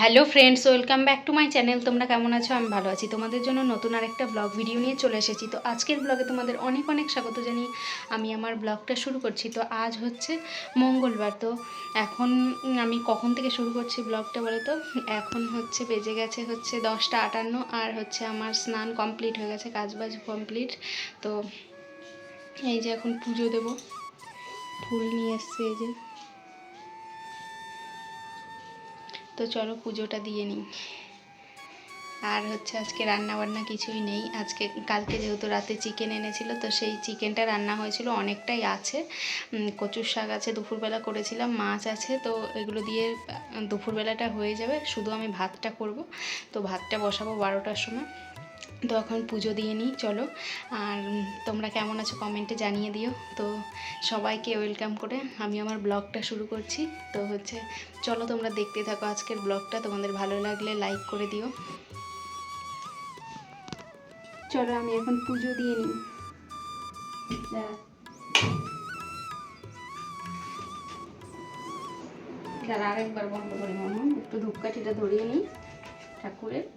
Hello friends welcome back to my channel তোমরা কেমন আছো? আমি ভালো আছি। তোমাদের জন্য নতুন আরেকটা ব্লগ ভিডিও নিয়ে চলে এসেছি। তো আজকের ব্লগে তোমাদের অনেক অনেক স্বাগত জানিয়ে আমি আমার ব্লগটা শুরু করছি। তো আজ হচ্ছে মঙ্গলবার। তো এখন আমি কখন থেকে শুরু করছি ব্লগটা বলে তো? এখন হচ্ছে বেজে গেছে হচ্ছে দশটা আটান্ন আর হচ্ছে আমার স্নান কমপ্লিট হয়ে গেছে, কাজবাজ কমপ্লিট তো এই যে এখন পুজো দেব। ফুল নিয়ে এসছে এই যে। তো চলো পুজোটা দিয়ে নিই। আর হচ্ছে আজকে রান্না বান্না কিছুই নেই। আজকে, কালকে যেহেতু রাতে চিকেন এনেছিল, তো সেই চিকেনটা রান্না হয়েছিল। অনেকটাই আছে। কচুর শাক আছে, দুপুরবেলা করেছিলাম, মাছ আছে, তো এগুলো দিয়ে দুপুরবেলাটা হয়ে যাবে। শুধু আমি ভাতটা করব। তো ভাতটা বসাবো বারোটার সময়। তো এখন পুজো দিয়ে নিই, চলো। আর তোমরা কেমন আছো কমেন্টে জানিয়ে দিও। তো সবাইকে ওয়েলকাম করে আমি আমার ব্লগটা শুরু করছি। তো হচ্ছে, চলো তোমরা দেখতে থাকো আজকের ব্লগটা। তোমাদের ভালো লাগলে লাইক করে দিও। চলো, আমি এখন পুজো দিয়ে নিই। দাঁড়া। আরেকবার বন্ধ করি মামা একটু ধূপকাঠিটা ধরিয়ে নিই ঠাকুরের।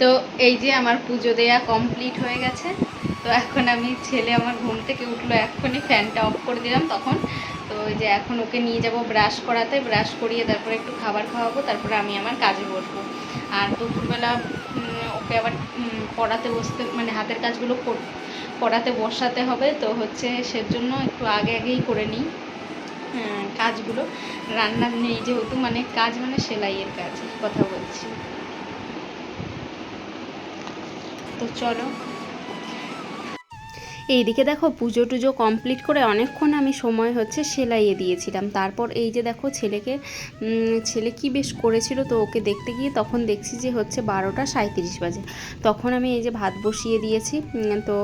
তো এই যে আমার পুজো দেয়া কমপ্লিট হয়ে গেছে। তো এখন আমি ছেলে আমার ঘুম থেকে উঠল, এক্ষুনি ফ্যানটা অফ করে দিলাম তখন। তো ওই যে এখন ওকে নিয়ে যাব ব্রাশ করাতে ব্রাশ করিয়ে তারপরে একটু খাবার খাওয়াবো, তারপরে আমি আমার কাজে বসবো। আর দুপুরবেলা ওকে আবার পড়াতে বসতে মানে হাতের কাজগুলো পড়াতে বসাতে হবে। তো হচ্ছে সেজন্য একটু আগে আগেই করে নিই কাজগুলো। রান্নার নেই যেহেতু মানে কাজ মানে সেলাইয়ের কাজ, কথা বলছি। তো চলো এইদিকে দেখো পুজো টুজো কমপ্লিট করে অনেকক্ষণ আমি সময় হচ্ছে সেলাইয়ে দিয়েছিলাম। তারপর এই যে দেখো ছেলেকে ছেলে কি বেশ করেছিল তো ওকে দেখতে গিয়ে তখন দেখছি যে হচ্ছে বারোটা সাঁত্রিশ বাজে। তখন আমি এই যে ভাত বসিয়ে দিয়েছি তো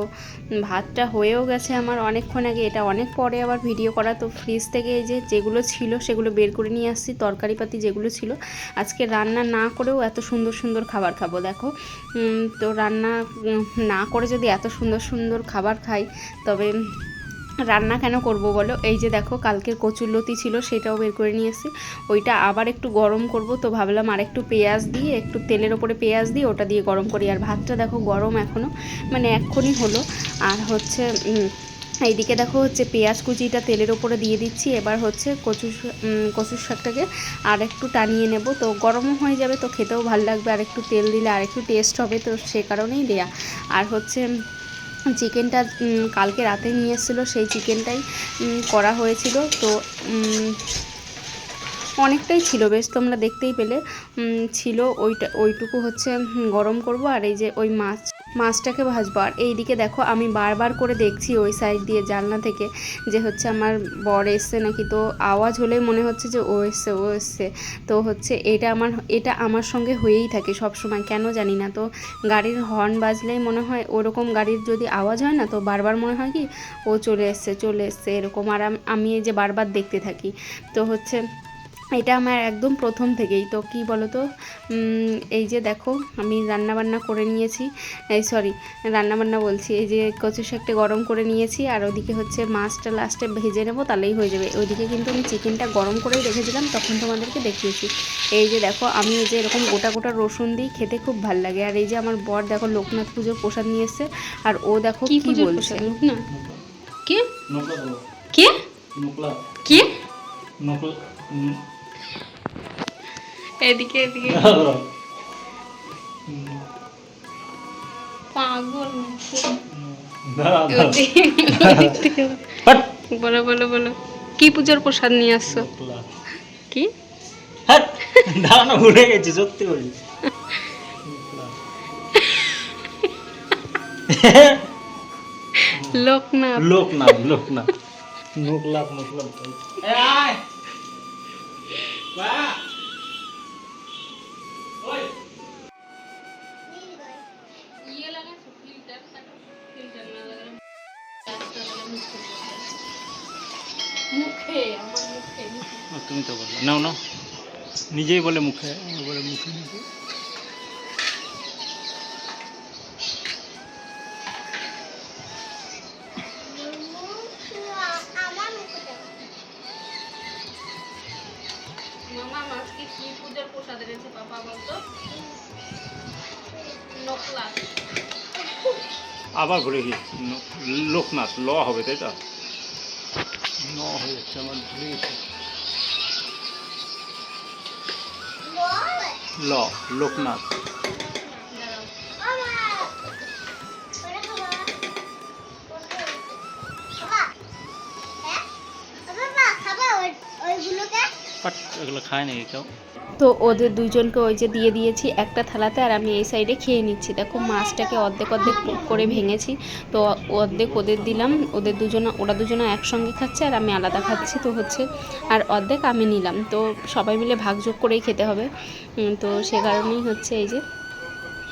ভাতটা হয়েও গেছে আমার অনেকক্ষণ আগে। এটা অনেক পরে আবার ভিডিও করা, তো ফ্রিজ থেকে এই যে যেগুলো ছিল সেগুলো বের করে নিয়ে আসছি, তরকারিপাতি যেগুলো ছিল। আজকে রান্না না করেও এত সুন্দর সুন্দর খাবার খাব, দেখো। তো রান্না না করে যদি এত সুন্দর সুন্দর খাবার খাই তবে রান্না কেন করব বলো? এই যে দেখো, কালকের কচুরলতি ছিল, সেটাও বের করে নিয়ে এসেছি। ওইটা আবার একটু গরম করব, তো ভাবলাম আর একটু পেঁয়াজ দিয়ে, একটু তেলের ওপরে পেঁয়াজ দিয়ে, ওটা দিয়ে গরম করি। আর ভাতটা দেখো গরম এখনও মানে এক্ষুনি হলো। আর হচ্ছে এইদিকে দেখো হচ্ছে পেঁয়াজ কুচিটা তেলের ওপরে দিয়ে দিচ্ছি। এবার হচ্ছে কচু কচুর শাকটাকে আর একটু টানিয়ে নেব। তো গরমও হয়ে যাবে, তো খেতেও ভালো লাগবে। আর একটু তেল দিলে আর একটু টেস্ট হবে, তো সে কারণেই দেয়া। আর হচ্ছে চিকেনটা কালকে রাতে নিয়ে এসেছিল, সেই চিকেনটাই করা হয়েছিল। তো অনেকটাই ছিল, বেশ তোমরা দেখতেই পেলে। ছিল ওইটা, ওইটুকু হচ্ছে গরম করব। আর এই যে ওই মাছ মাছটাকে ভাজবো। আর এইদিকে দেখো, আমি বারবার করে দেখছি ওই সাইড দিয়ে জানলা থেকে যে হচ্ছে আমার বর এসছে নাকি। তো আওয়াজ হলেই মনে হচ্ছে যে ও এসছে ও এসছে। তো হচ্ছে এটা আমার এটা আমার সঙ্গে হয়েই থাকে সব সময় কেন জানি না। তো গাড়ির হর্ন বাজলেই মনে হয় ওরকম গাড়ির যদি আওয়াজ হয় না, তো বারবার মনে হয় কি ও চলে এসছে চলে এসছে, এরকম। আর আমি এই যে বারবার দেখতে থাকি। তো হচ্ছে এটা আমার একদম প্রথম থেকেই। তো কি বলো তো এই যে দেখো আমি রান্নাবান্না করে নিয়েছি। এই সরি রান্নাবান্না বলছি। এই যে কচু শাকটা গরম করে নিয়েছি আর ওদিকে হচ্ছে মাছটা লাস্টে ভেজে নেব তাহলেই হয়ে যাবে। ওইদিকে কিন্তু আমি চিকেনটা গরম করেই রেখেছিলাম তখন তোমাদেরকে দেখিয়েছি। এই যে দেখো আমি এই যে এরকম গোটা গোটা রসুন দিই খেতে খুব ভালো লাগে। আর এই যে আমার বর দেখো লোকনাথ পুজোর প্রসাদ নিয়ে এসছে আর ও দেখো কি বলছে। না কে? নকলা। বলো কে? কে। এদিকে এদিকে। পাগল। বলো বলো বলো। কি পুজোর প্রসাদ নিয়ে আসছো? কি? হাট! ভুলে গেছি সত্যি বলি লোকনাথ। লোকনাথ লোকনাথ। নোকলাপ নোকলাপ মুখে আমার মুখে তুমি তো বললে নাও নাও। নিজেই বলে মুখে। বলে মুখে নিজে মামা আজকে কি পূজার প্রসাদ এনেছে বাবা বলতো? লোকনাথ। আবার ঘুরে গিয়েছি ন- লোকনাথ ল হবে তাই তো? হয়ে যাচ্ছে আমার ভুলে গেছি ল লোকনাথ এগুলো খায় নাকি কেউ? তো ওদের দুজনকে ওই যে দিয়ে দিয়েছি একটা থালাতে আর আমি এই সাইডে খেয়ে নিচ্ছি। দেখো মাছটাকে অর্ধেক অর্ধেক করে ভেঙেছি। তো অর্ধেক ওদের দিলাম, ওদের দুজনা, ওরা দুজনা একসঙ্গে খাচ্ছে আর আমি আলাদা খাচ্ছি তো হচ্ছে। আর অর্ধেক আমি নিলাম। তো সবাই মিলে ভাগযোগ করেই খেতে হবে। তো সে কারণেই হচ্ছে এই যে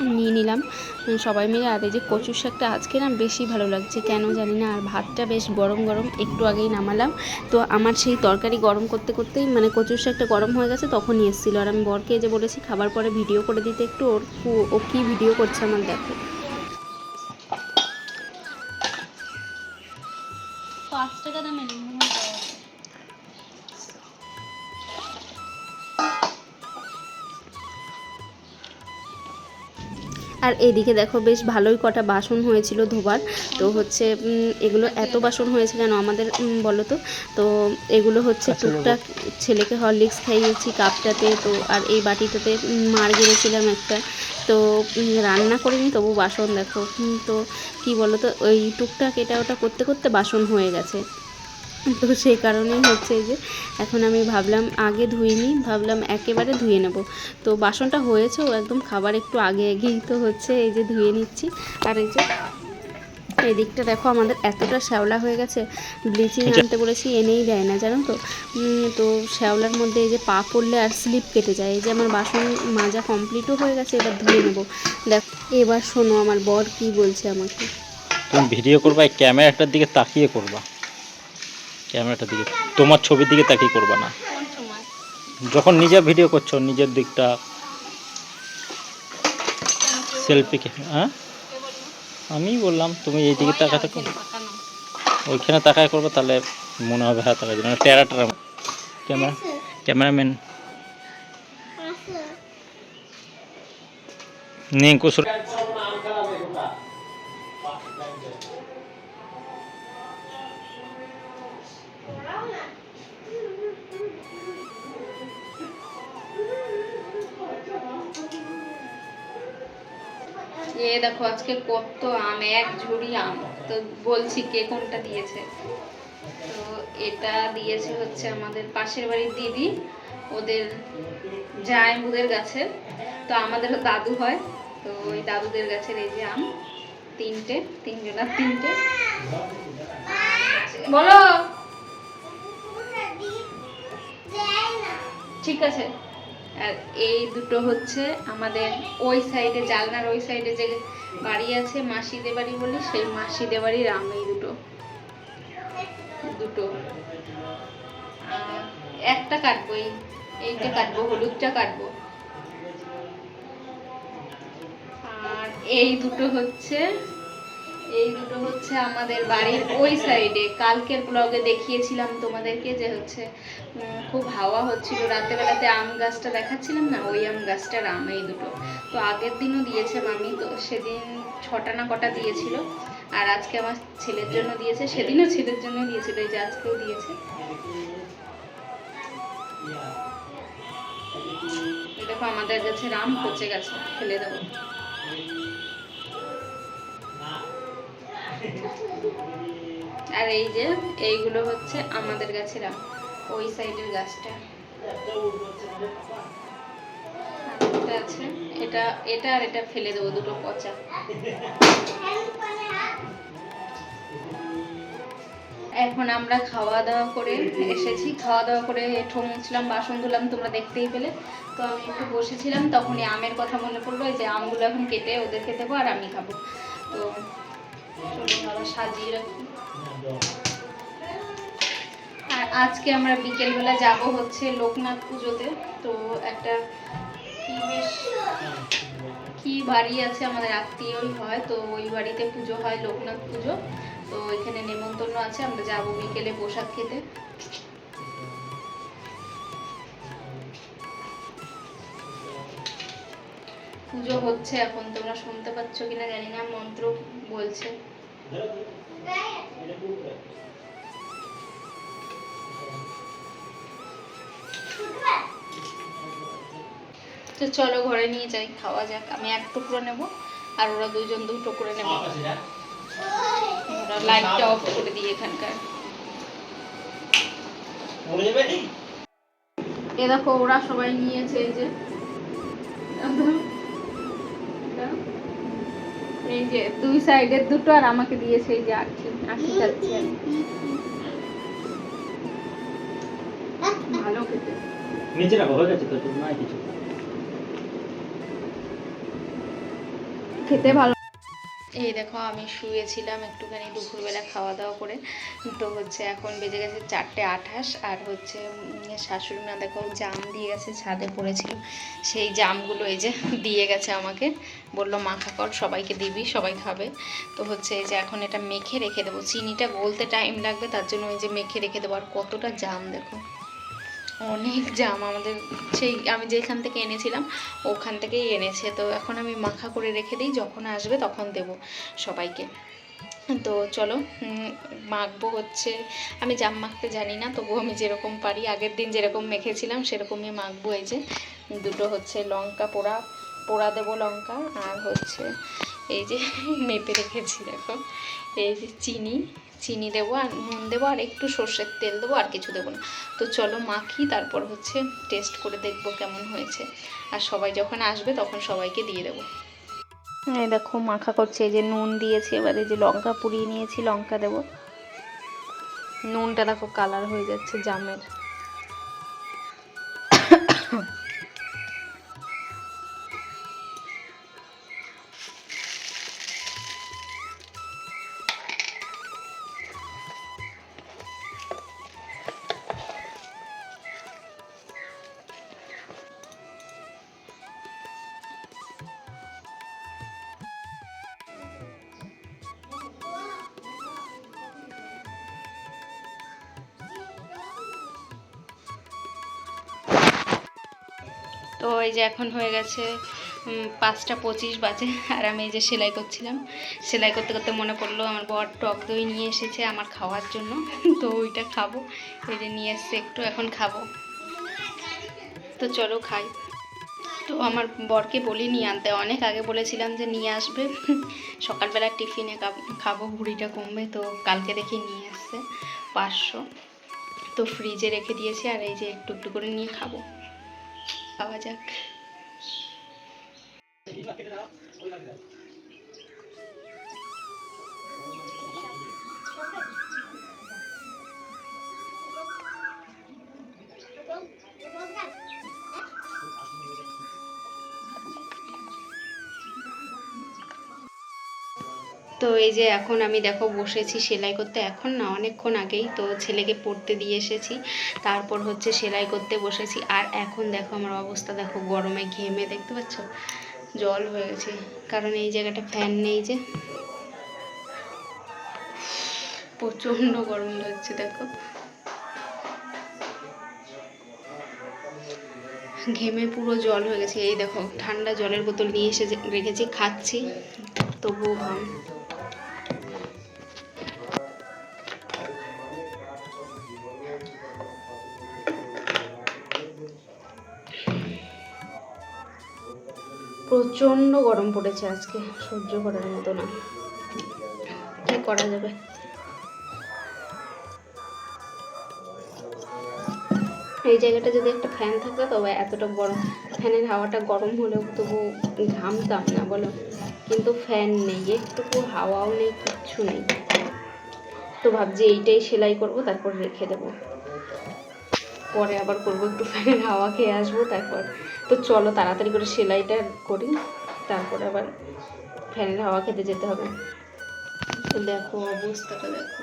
নিয়ে নিলাম। সবাই মিলে আর এই যে কচুর শাকটা আজকে না বেশি ভালো লাগছে, কেন জানি না। আর ভাতটা বেশ গরম গরম, একটু আগেই নামালাম। তো আমার সেই তরকারি গরম করতে করতেই মানে কচুর শাকটা গরম হয়ে গেছে, তখনই এসেছিল। আর আমি বরকে যে বলেছি, খাবার পরে ভিডিও করে দিতে একটু, ওর ও- কী ভিডিও করছে আমার দেখো। আর এদিকে দেখো বেশ ভালোই কটা বাসন হয়েছিল ধোবার। তো হচ্ছে এগুলো এত বাসন হয়েছে কেন আমাদের বলো তো? তো এগুলো হচ্ছে টুকটাক ছেলেকে হরলিক্স খাইয়েছি কাপটাতে তো আর এই বাটিটাতে মার গেড়েছিলাম একটা। তো রান্না করিনি তবু বাসন দেখো। তো কি বলো তো ওই টুকটাক এটা ওটা করতে করতে বাসন হয়ে গেছে। তো সেই কারণেই হচ্ছে যে এখন আমি ভাবলাম আগে ধুইনি ভাবলাম একেবারে ধুয়ে নেব। তো বাসনটা হয়েছে ও একদম খাবার একটু আগে আগেই তো হচ্ছে এই যে ধুয়ে নিচ্ছি। আর এই যে এই দিকটা দেখো আমাদের এতটা শ্যাওলা হয়ে গেছে ব্লিচিং আনতে বলেছি এনেই দেয় না জানো তো? তো শ্যাওলার মধ্যে এই যে পা পড়লে আর স্লিপ কেটে যায়। এই যে আমার বাসন মাজা কমপ্লিটও হয়ে গেছে এবার ধুয়ে নেব। দেখ এবার শোনো আমার বর কি বলছে আমাকে। তুমি ভিডিও করবা ক্যামেরাটার দিকে তাকিয়ে করবা। ক্যামেরাটার দিকে। তোমার ছবির দিকে তাকিয়ে করবা না। যখন নিজের ভিডিও করছ নিজের দিকটা সেলফি হ্যাঁ? আমি বললাম তুমি এই দিকে তাকাতে করো। ওইখানে তাকায় করবে তাহলে মনে হবে হ্যাঁ তাকাই মানে টেরা টেরা ক্যামেরা ক্যামেরাম্যান। নিয়ে কুসুর এ দেখো আজকে কত আম এক ঝুড়ি আম। তো বলছি কে কোনটা দিয়েছে? তো এটা দিয়েছে হচ্ছে আমাদের পাশের বাড়ির দিদি ওদের জায়মুদের গাছের। তো আমাদেরও দাদু হয় তো ওই দাদুদের গাছের এই যে আম তিনটে তিনজনের তিনটে। বলো। ঠিক আছে। আর এই দুটো হচ্ছে আমাদের ওই সাইডে জালনার ওই সাইডে যে বাড়ি আছে, মাসিদের বাড়ি বলি, সেই মাসিদের বাড়ির আম এই দুটো। দুটো একটা কাটবো এই, এইটা কাটবো, হলুদটা কাটবো। আর এই দুটো হচ্ছে এই দুটো হচ্ছে আমাদের বাড়ির ওই সাইডে। কালকের ব্লগে দেখিয়েছিলাম তোমাদেরকে যে হচ্ছে খুব হাওয়া হচ্ছিল। রাতেবেলাতে আম গাছটা দেখাচ্ছিলাম না? ওই আম গাছটার আম এই দুটো। তো আগের দিনও দিয়েছে মামি, তো সেদিন ছটা না কটা দিয়েছিল। আর আজকে আমার ছেলের জন্য দিয়েছে, সেদিনও ছেলের জন্য দিয়েছিল। এই যে আজকেও দিয়েছে। দেখো, আমাদের গাছে রাম পচে গেছে। ফেলে দেবো। আর এই যে, এইগুলো হচ্ছে আমাদের গাছের ওই সাইডের গাছটা। আছে, এটা এটা আর এটা ফেলে দেবো, দুটো পচা। এখন আমরা খাওয়া দাওয়া করে এসেছি। খাওয়া দাওয়া করে ঠো মুছলাম, বাসন ধুলাম, তোমরা দেখতেই পেলে। তো আমি একটু বসেছিলাম, তখনই আমের কথা মনে পড়ল যে আমগুলো এখন কেটে ওদেরকে দেবো আর আমি খাব। তো সাজিয়ে আর আজকে আমরা বিকেলবেলা যাব হচ্ছে লোকনাথ পুজোতে। তো একটা কি বেশ, কি বাড়ি আছে আমাদের আত্মীয়ই হয় তো ওই বাড়িতে পুজো হয় লোকনাথ পুজো। তো এখানে নেমন্তন্ন আছে, আমরা যাব বিকেলে প্রসাদ খেতে। পুজো হচ্ছে এখন, তোমরা শুনতে পাচ্ছ কিনা জানি না, মন্ত্র বলছে। তো চলো ঘরে নিয়ে যাই, খাওয়া যাক। আমি এক টুকরো নেব, আর ওরা দুজন দু টুকরো নেবে। ওরা লাইটটা অফ করে দিই এখানকার। এ দেখো, ওরা সবাই নিয়েছে এই যে। এই যে দুই সাইডের দুটো আর আমাকে দিয়েছে এই যে আঁকছি ভালো খেতে। নিচে রাখো হয়ে গেছে তো নাই কিছু। খেতে ভালো এই দেখো, আমি শুয়েছিলাম একটুখানি দুপুরবেলা খাওয়া দাওয়া করে। তো হচ্ছে এখন বেজে গেছে চারটে আঠাশ, আর হচ্ছে শাশুড়ি মা দেখো জাম দিয়ে গেছে, ছাদে পড়েছিল। সেই জামগুলো এই যে দিয়ে গেছে আমাকে। বলল মাখা কর সবাইকে দিবি, সবাই খাবে। তো হচ্ছে এই যে এখন এটা মেখে রেখে দেবো। চিনিটা গলতে টাইম লাগবে, তার জন্য ওই যে মেখে রেখে দেবো। আর কতটা জাম দেখো। অনেক জাম আমাদের সেই, আমি যেখান থেকে এনেছিলাম, ওখান থেকেই এনেছে। তো এখন আমি মাখা করে রেখে দিই, যখন আসবে তখন দেব সবাইকে। তো চলো মাখবো হচ্ছে, আমি জাম মাখতে জানি না, তবুও আমি যেরকম পারি, আগের দিন যেরকম মেখেছিলাম, সেরকমই মাখবো এই যে। দুটো হচ্ছে লঙ্কা পোড়া পোড়া দেবো লঙ্কা, আর হচ্ছে এই যে মেপে রেখেছি, দেখো। এই যে চিনি। চিনি দেবো আর নুন দেবো আর একটু সর্ষের তেল দেবো আর কিছু দেবো না। তো চলো মাখি, তারপর হচ্ছে টেস্ট করে দেখব কেমন হয়েছে। আর সবাই যখন আসবে তখন সবাইকে দিয়ে দেবো। এই দেখো, মাখা করছে। এই যে নুন দিয়েছি, এবার যে লঙ্কা পুড়িয়ে নিয়েছি, লঙ্কা দেবো। নুনটা দেখো কালার হয়ে যাচ্ছে জামের। তো এই যে এখন হয়ে গেছে পাঁচটা পঁচিশ বাজে, আর আমি এই যে সেলাই করছিলাম। সেলাই করতে করতে মনে পড়ল, আমার বর টক দই নিয়ে এসেছে আমার খাওয়ার জন্য। তো ওইটা খাব, এই যে নিয়ে এসছে একটু, এখন খাব। তো চলো খাই। তো আমার বরকে বলি নিয়ে আনতে, অনেক আগে বলেছিলাম যে নিয়ে আসবে। সকালবেলা টিফিনে খাব ভুড়িটা কমবে, তো কালকে দেখি নিয়ে আসছে পাঁচশো। তো ফ্রিজে রেখে দিয়েছি, আর এই যে একটু একটু করে নিয়ে খাব। খাওয়া যাক। তো এই যে এখন আমি দেখো বসেছি সেলাই করতে, এখন না, অনেকক্ষণ আগেই তো ছেলেকে পড়তে দিয়ে এসেছি। তারপর হচ্ছে সেলাই করতে বসেছি। আর এখন দেখো আমার অবস্থা, দেখো গরমে ঘেমে, দেখতে পাচ্ছ? জল হয়ে গেছে কারণ এই জায়গাটা ফ্যান নেই যে। প্রচণ্ড গরম লাগছে, দেখো। ঘেমে পুরো জল হয়ে গেছে। এই দেখো, ঠান্ডা জলের বোতল নিয়ে এসে রেখেছি, খাচ্ছি। তবুও ঘাম। প্রচণ্ড গরম পড়েছে আজকে, সহ্য করার মতো না। কি করা যাবে? এই জায়গাটা যদি একটা ফ্যান থাকতো তবে এতটা গরম, ফ্যানের হাওয়াটা গরম হলেও তবু ঘামতাম না বলো। কিন্তু ফ্যান নেই, একটুকু হাওয়াও নেই, কিচ্ছু নেই। তো ভাবছি এইটাই সেলাই করব, তারপর রেখে দেবো। পরে আবার করব একটু ফ্যানের হাওয়া খেয়ে আসব, তারপর তো চলো তাড়াতাড়ি করে সেলাইটা করি, তারপর আবার ফ্যানের হাওয়া খেতে যেতে হবে। তো দেখো অবস্থাটা দেখো।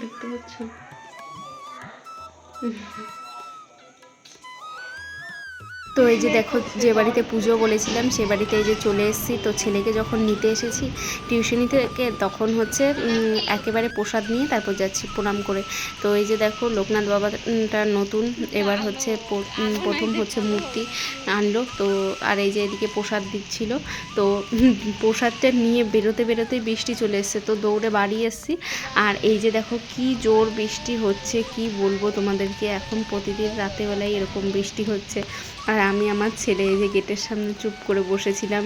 দেখতে পাচ্ছ? তো এই যে দেখো, যে বাড়িতে পুজো বলেছিলাম, সে বাড়িতে এই যে চলে এসেছি। তো ছেলেকে যখন নিতে এসেছি টিউশনি থেকে, তখন হচ্ছে একেবারে প্রসাদ নিয়ে তারপর যাচ্ছি প্রণাম করে। তো এই যে দেখো, লোকনাথ বাবাটা নতুন, এবার হচ্ছে প্রথম হচ্ছে মূর্তি আনলো। তো আর এই যে এদিকে প্রসাদ দিচ্ছিল। তো প্রসাদটা নিয়ে বেরোতে বেরোতেই বৃষ্টি চলে এসছে। তো দৌড়ে বাড়ি এসেছি। আর এই যে দেখো, কি জোর বৃষ্টি হচ্ছে, কি বলব তোমাদেরকে? এখন প্রতিদিন রাতেবেলায় এরকম বৃষ্টি হচ্ছে। আর আমি আমার ছেলে এই যে গেটের সামনে চুপ করে বসেছিলাম